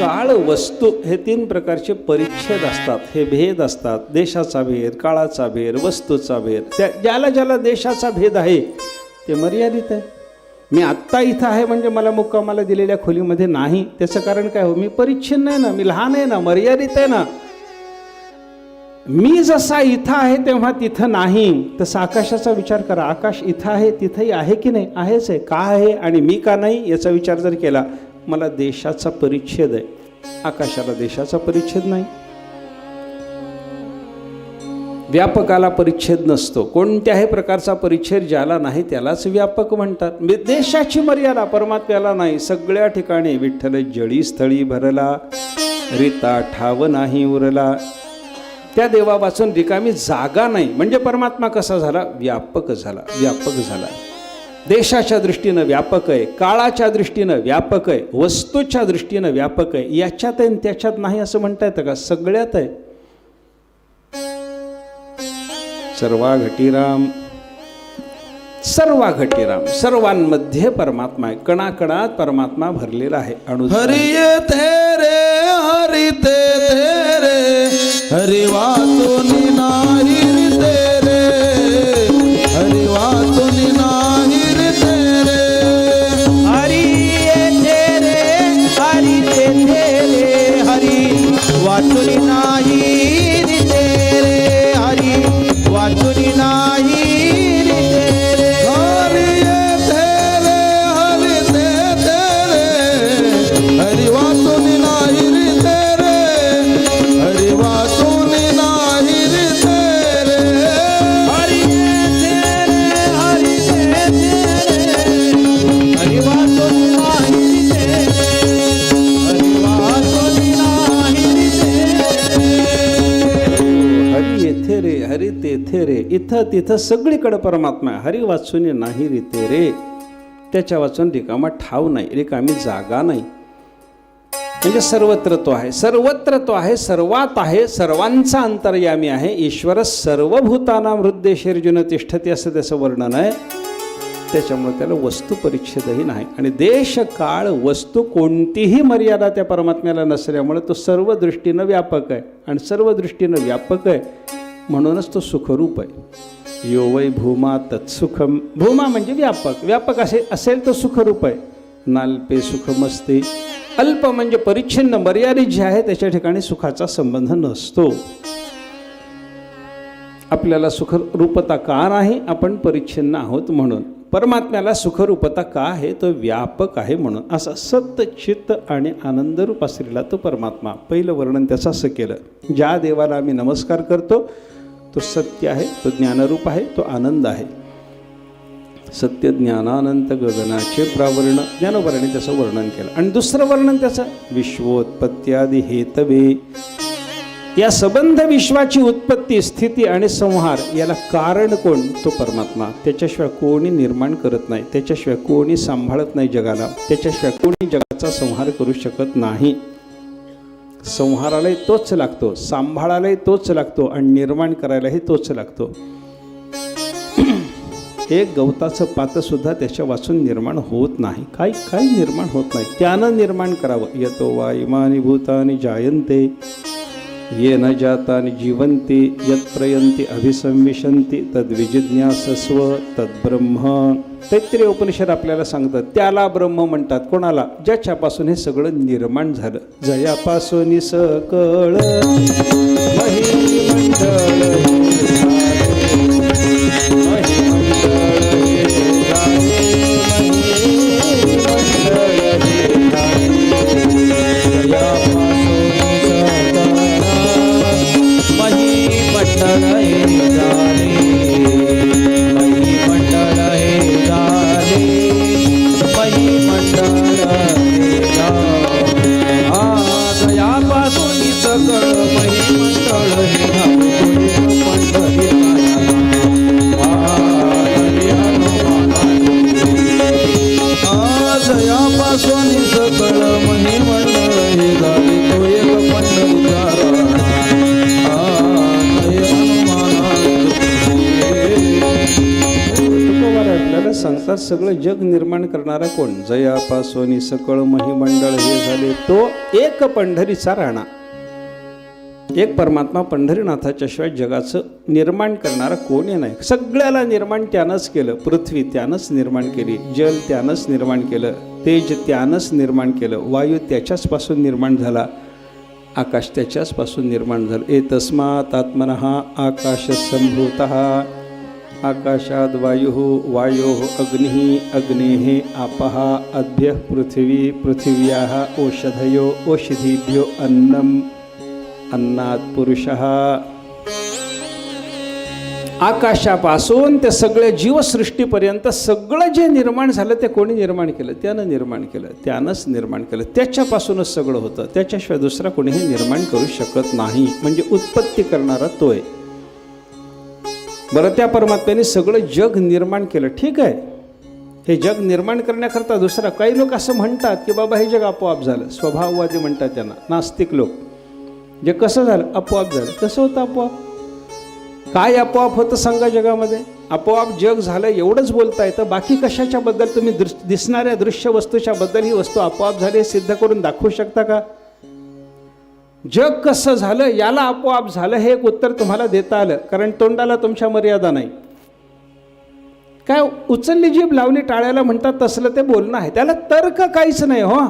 काळ वस्तू हे तीन प्रकारचे परिच्छेद असतात. हे भेद असतात. देशाचा भेद काळाचा भेद वस्तूचा भेद. त्या ज्याला ज्याला देशाचा भेद आहे ते मर्यादित आहे. मी आत्ता इथं आहे म्हणजे मला मुक्कामाला दिलेल्या खोलीमध्ये नाही. त्याचं कारण काय हो? मी परिच्छिन्न आहे ना. मी लहान आहे ना. मर्यादित आहे ना. मी जसा इथं आहे तेव्हा तिथं नाही. तसा आकाशाचा विचार करा. आकाश इथं आहे तिथंही आहे की नाही? आहेच आहे. का आहे आणि मी का नाही याचा विचार जर केला मला देशाचा परिच्छेद आहे. आकाशाला देशाचा परिच्छेद नाही. व्यापकाला परिच्छेद नसतो. कोणत्याही प्रकारचा परिच्छेद ज्याला नाही त्यालाच व्यापक म्हणतात. म्हणजे देशाची मर्यादा परमात्म्याला नाही. सगळ्या ठिकाणी विठ्ठल जळी स्थळी भरला रिता ठाव नाही उरला. त्या देवापासून रिकामी जागा नाही. म्हणजे परमात्मा कसा झाला? व्यापक झाला. व्यापक झाला. देशाच्या दृष्टीनं व्यापक आहे काळाच्या दृष्टीनं व्यापक आहे वस्तूच्या दृष्टीनं व्यापक आहे याच्यात आहे त्याच्यात नाही असं म्हणता येतं का? सगळ्यात आहे. सर्वा घटीराम सर्वा घटीराम सर्वांमध्ये परमात्मा आहे. कणाकणात परमात्मा भरलेला आहे अणु हरि ये तेरे हरि ते हरी वाचुनी इथं तिथं सगळीकडं परमात्मा आहे. हरी वाचून नाही रीते रे. त्याच्या वाचून रिकामा ठाव नाही. रिकामी जागा नाही. म्हणजे सर्वत्र तो आहे. सर्वत्र तो आहे. सर्वात आहे. सर्वांचा अंतर्यामी आहे. ईश्वर सर्वभूताना हृदयशेर्जुन तिष्ठते असं त्याचं वर्णन आहे. त्याच्यामुळे त्याला वस्तू परिच्छेदही नाही. आणि देश काळ वस्तू कोणतीही मर्यादा त्या परमात्म्याला नसल्यामुळे तो सर्व दृष्टीनं व्यापक आहे. आणि सर्व दृष्टीनं व्यापक आहे. म्हणूनच तो सुखरूप आहे. यो वै भूमा तत्सुखम भूमा म्हणजे व्यापक. व्यापक असे असेल तो सुखरूप आहे. नाल्पे सुखमस्ते. अल्प म्हणजे परिच्छिन्न मर्यादित जे आहे त्याच्या ठिकाणी सुखाचा संबंध नसतो. आपल्याला सुखरूपता का नाही? आपण परिच्छिन्न आहोत म्हणून. परमात्म्याला सुखरूपता का आहे? तो व्यापक आहे म्हणून. असा सत्य चित्त आणि आनंदरूप असलेला तो परमात्मा. पहिलं वर्णन त्याचं असं केलं. ज्या देवाला आम्ही नमस्कार करतो तो सत्य आहे तो ज्ञानरूप आहे तो आनंद आहे. सत्य ज्ञानानंत गगनाचे प्रावर्ण ज्ञानवर्णी त्याचं वर्णन केलं. आणि दुसरं वर्णन त्याचं? विश्वोत्पत्त्यादी हेतवे. या सबंध विश्वाची उत्पत्ती स्थिती आणि संहार याला कारण कोण? तो परमात्मा. त्याच्याशिवाय कोणी निर्माण करत नाही. त्याच्याशिवाय कोणी सांभाळत नाही जगाला. त्याच्याशिवाय कोणी जगाचा संहार करू शकत नाही. संहारालाही तोच लागतो सांभाळायलाही तोच लागतो आणि निर्माण करायलाही तोच लागतो. एक गवताचं पातसुद्धा त्याच्या वाचून निर्माण होत नाही. काही काही निर्माण होत नाही. त्यानं निर्माण करावं. येतो वा इमानी भूतानी जायंते ये न जातानी जीवन्ति यत्रयंती अभिसंविशंती तद्विजिज्ञासस्व तद्ब्रह्म। तैत्रीय उपनिषद आपल्याला सांगतात त्याला ब्रह्म म्हणतात. कोणाला? ज्याच्यापासून हे सगळं निर्माण झालं. जयापासून सकळ सगळं जग निर्माण करणारा कोण? जयापासून सकळ महिमंडळ हे झाले. तो एक पंढरीचा राणा. एक परमात्मा पंढरीनाथाच्या शिवाय जगाचं निर्माण करणारा कोणी नाही? सगळ्याला निर्माण त्यानंच केलं. पृथ्वी त्यानंच निर्माण केली. जल त्यानंच निर्माण केलं. तेज त्यानंच निर्माण केलं. वायू त्याच्याच पासून निर्माण झाला. आकाश त्याच्याच पासून निर्माण झालं. ए तस्मात आत्मन आकाश संभूत आकाशाद वायुः वायो अग्नि अग्ने आपः अद्य पृथिवी पृथिव्या औषधयो औषधीभ्यो अन्नम अन्नात पुरुष। आकाशापासून ते सगळ्या जीवसृष्टीपर्यंत सगळं जे निर्माण झालं ते कोणी निर्माण केलं? त्यानं निर्माण केलं. त्यानंच निर्माण केलं. त्याच्यापासूनच सगळं होतं. त्याच्याशिवाय दुसरा कोणीही निर्माण करू शकत नाही. म्हणजे उत्पत्ती करणारा तो आहे. बरं त्या परमात्म्याने सगळं जग निर्माण केलं. ठीक आहे. हे जग निर्माण करण्याकरता दुसरा काही लोक असं म्हणतात की बाबा हे जग आपोआप झालं. स्वभाववादी म्हणतात त्यांना. नास्तिक लोक. जे कसं झालं? आपोआप झालं. कसं होतं आपोआप? काय आपोआप होतं सांगा जगामध्ये? आपोआप जग झालं एवढंच बोलता येतं बाकी कशाच्याबद्दल तुम्ही दृश दिसणाऱ्या दृश्य वस्तूच्याबद्दल ही वस्तू आपोआप झाली हे सिद्ध करून दाखवू शकता का? जग कसं झालं याला आपोआप झालं हे एक उत्तर तुम्हाला देता आलं कारण तोंडाला तुमच्या मर्यादा नाही. काय उचलली जीभ लावली टाळ्याला म्हणतात तसलं ते बोलणं आहे. त्याला तर्क काहीच नाही हो.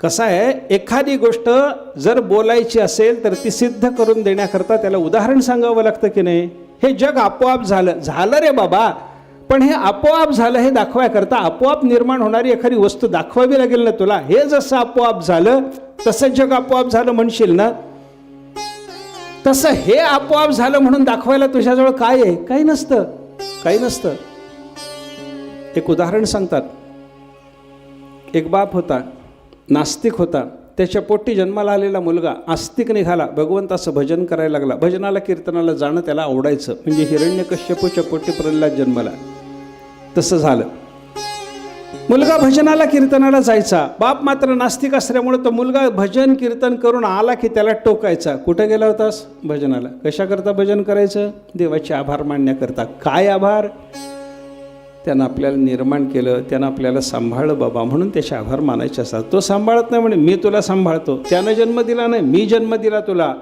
कसं आहे एखादी गोष्ट जर बोलायची असेल तर ती सिद्ध करून देण्याकरता त्याला उदाहरण सांगावं लागतं की नाही? हे जग आपोआप झालं झालं रे बाबा. पण हे आपोआप झालं हे दाखवायकरता आपोआप निर्माण होणारी एखादी वस्तू दाखवावी लागेल ना तुला? हे जसं आपोआप झालं तसं जग आपोआप झालं म्हणशील ना? तसं हे आपोआप झालं म्हणून दाखवायला तुझ्याजवळ काय आहे? काही नसतं. काही नसतं. एक उदाहरण सांगतात. एक बाप होता नास्तिक होता. त्याच्या पोटी जन्माला आलेला मुलगा आस्तिक निघाला. भगवंताचं भजन करायला लागला. भजनाला कीर्तनाला जाणं त्याला आवडायचं. म्हणजे हिरण्यकश्यपूच्या पोटी प्रल्हाद जन्माला. तसं झालं. मुलगा भजनाला कीर्तनाला जायचा. बाप मात्र नास्तिक असल्यामुळे तो मुलगा भजन कीर्तन करून आला की त्याला टोकायचा. कुठं गेला होतास भजनाला. कशाकरता भजन करायचं? देवाचे आभार मानण्याकरता काय आभार? त्यानं आपल्याला निर्माण केलं. त्यानं आपल्याला सांभाळलं बाबा म्हणून त्याचे आभार मानायचे असतात. तो सांभाळत नाही म्हणे मी तुला सांभाळतो. त्यानं जन्म दिला नाही मी जन्म दिला तुला.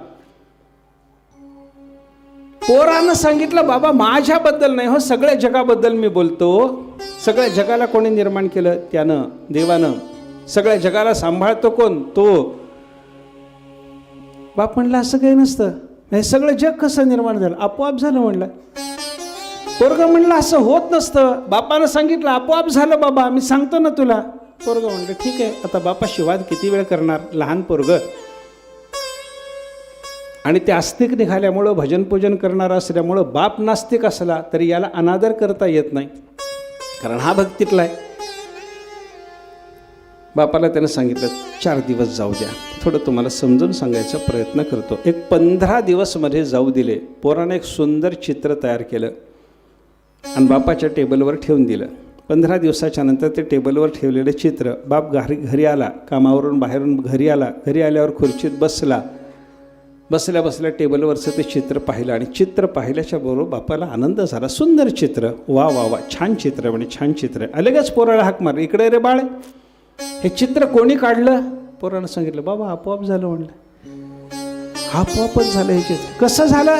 पोरानं सांगितलं बाबा माझ्याबद्दल नाही हो सगळ्या जगाबद्दल मी बोलतो. सगळ्या जगाला कोणी निर्माण केलं? त्यानं देवानं. सगळ्या जगाला सांभाळतो कोण? तो. बाप म्हणला असं काही नसतं. हे सगळं जग कसं निर्माण झालं? आपोआप झालं म्हणलं. पोरग म्हणलं असं होत नसतं. बापानं सांगितलं आपोआप झालं बाबा मी सांगतो ना तुला. पोरग म्हणलं ठीक आहे आता बापाशी वाद किती वेळ करणार? लहान पोरग. आणि ते आस्तिक निघाल्यामुळं भजनपूजन करणारा असल्यामुळं बाप नास्तिक असला तरी याला अनादर करता येत नाही. कारण हा भक्तीतला आहे. बापाला त्यानं सांगितलं चार दिवस जाऊ द्या. थोडं तुम्हाला समजून सांगायचा प्रयत्न करतो. एक पंधरा दिवसमध्ये जाऊ दिले. पोरानं एक सुंदर चित्र तयार केलं. आणि बापाच्या टेबलवर ठेवून दिलं. पंधरा दिवसाच्या नंतर ते टेबलवर ठेवलेलं चित्र बाप घरी घरी आला. कामावरून बाहेरून घरी आला. घरी आल्यावर खुर्चीत बसला. बसल्या बसल्या टेबलवरचं ते चित्र पाहिलं आणि चित्र पाहिल्याच्या बरोबर बापाला आनंद झाला. सुंदर चित्र. वा वा वा. छान चित्र म्हणे छान चित्र. आहे अलगच पोराला हाक मार इकडे रे बाळ. हे चित्र कोणी काढलं? पोरानं सांगितलं बाबा आपोआप झालं म्हणलं. आपोआपच झालं हे चित्र. कसं झालं?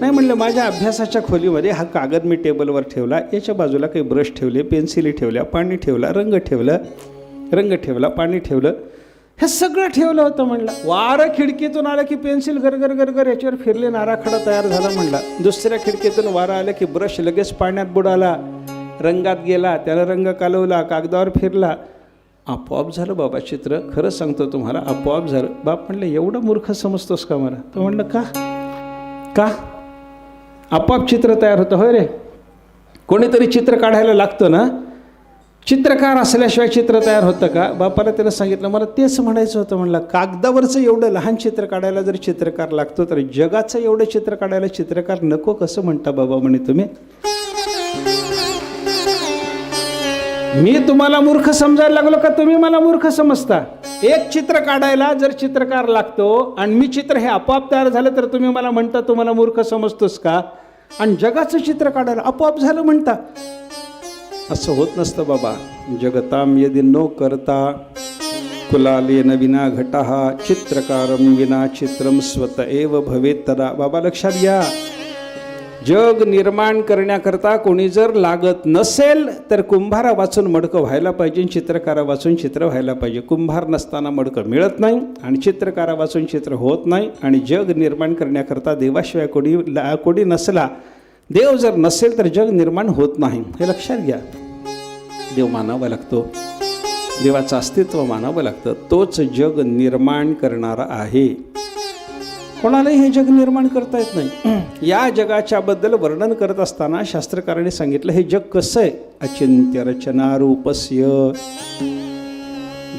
नाही म्हणलं माझ्या अभ्यासाच्या खोलीमध्ये हा कागद मी टेबलवर ठेवला. याच्या बाजूला काही ब्रश ठेवले पेन्सिली ठेवल्या पाणी ठेवला रंग ठेवलं रंग ठेवला पाणी ठेवलं. हे सगळं ठेवलं होतं म्हणलं. वारं खिडकीतून आलं की पेन्सिल गरगर गरगर याच्यावर फिरले नाराखडा तयार झाला म्हणला. दुसऱ्या खिडकीतून वारं आलं की ब्रश लगेच पाण्यात बुडाला. रंगात गेला त्याला रंग कालवला कागदावर फिरला. आपोआप झालं बाबा चित्र. खरं सांगतो तुम्हाला आपोआप झालं. बाप म्हणलं एवढं मूर्ख समजतोस का मला? तो म्हणलं का? का? आपोआप चित्र तयार होतं. होय रे. कोणीतरी चित्र काढायला लागतं ना? चित्रकार असल्याशिवाय चित्र तयार होतं का? बापाला त्याला सांगितलं मला तेच म्हणायचं होतं. म्हणलं कागदावरचं एवढं लहान चित्र काढायला जर चित्रकार लागतो तर जगाचं एवढं चित्र काढायला चित्रकार नको कसं म्हणता बाबा म्हणे तुम्ही? मी तुम्हाला मूर्ख समजायला लागलो का? तुम्ही मला मूर्ख समजता. एक चित्र काढायला जर चित्रकार लागतो आणि मी चित्र हे आपोआप तयार झालं तर तुम्ही मला म्हणता तुम्हाला मूर्ख समजतोस का? आणि जगाचं चित्र काढायला आपोआप झालं म्हणता. असं होत नसतं बाबा. जगताम यदि नो करता कुलालेन विना घटः चित्रकारम विना चित्रम स्वत एव भवेत तदा. बाबा लक्षात घ्या. जग निर्माण करण्याकरता कोणी जर लागत नसेल तर कुंभारा वाचून मडकं व्हायला पाहिजे चित्रकारा वाचून चित्र व्हायला पाहिजे. कुंभार नसताना मडकं मिळत नाही आणि चित्रकारा वाचून चित्र होत नाही आणि जग निर्माण करण्याकरता देवाशिवाय कोणी ला कोणी नसला देव जर नसेल तर जग निर्माण होत नाही. हे लक्षात घ्या. देव मानावा लागतो. देवाचं अस्तित्व मानावं लागतं. तोच जग निर्माण करणारा आहे. कोणालाही हे जग निर्माण करता येत नाही. या जगाच्या बद्दल वर्णन करत असताना शास्त्रकारांनी सांगितलं हे जग कसं आहे? अचिंत्य रचना रूपस्य.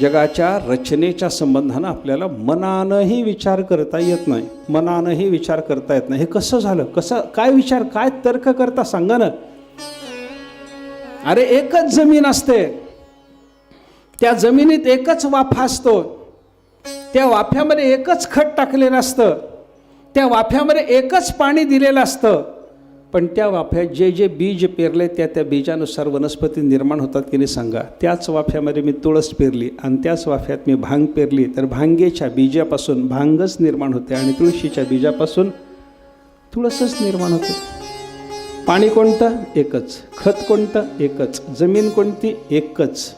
जगाच्या रचनेच्या संबंधानं आपल्याला मनानंही विचार करता येत नाही. मनानंही विचार करता येत नाही. हे कसं झालं? कसं काय विचार काय तर्क करता सांगा ना. अरे एकच जमीन असते. त्या जमिनीत एकच वाफा असतो. त्या वाफ्यामध्ये एकच खत टाकलेलं असतं त्या वाफ्यामध्ये एकच पाणी दिलेलं असतं. पण त्या वाफ्यात जे जे बीज पेरले त्या त्या बीजानुसार वनस्पती निर्माण होतात की नाही सांगा. त्याच वाफ्यामध्ये मी तुळस पेरली आणि त्याच वाफ्यात मी भांग पेरली. तर भांगेच्या बीजापासून भांगच निर्माण होते आणि तुळशीच्या बीजापासून तुळसच निर्माण होते. पाणी कोणतं? एकच. खत कोणतं? एकच. जमीन कोणती? एकच.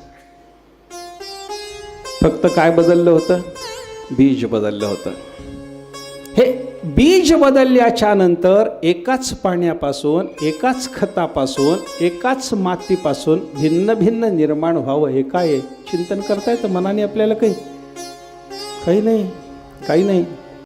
फक्त काय बदललं होतं? बीज बदललं होतं. हे बीज बदलल्याच्या नंतर एकाच पाण्यापासून एकाच खतापासून एकाच मातीपासून भिन्न भिन्न निर्माण व्हावं हे काय चिंतन करता येतं मनाने आपल्याला काही? काही नाही. काही नाही.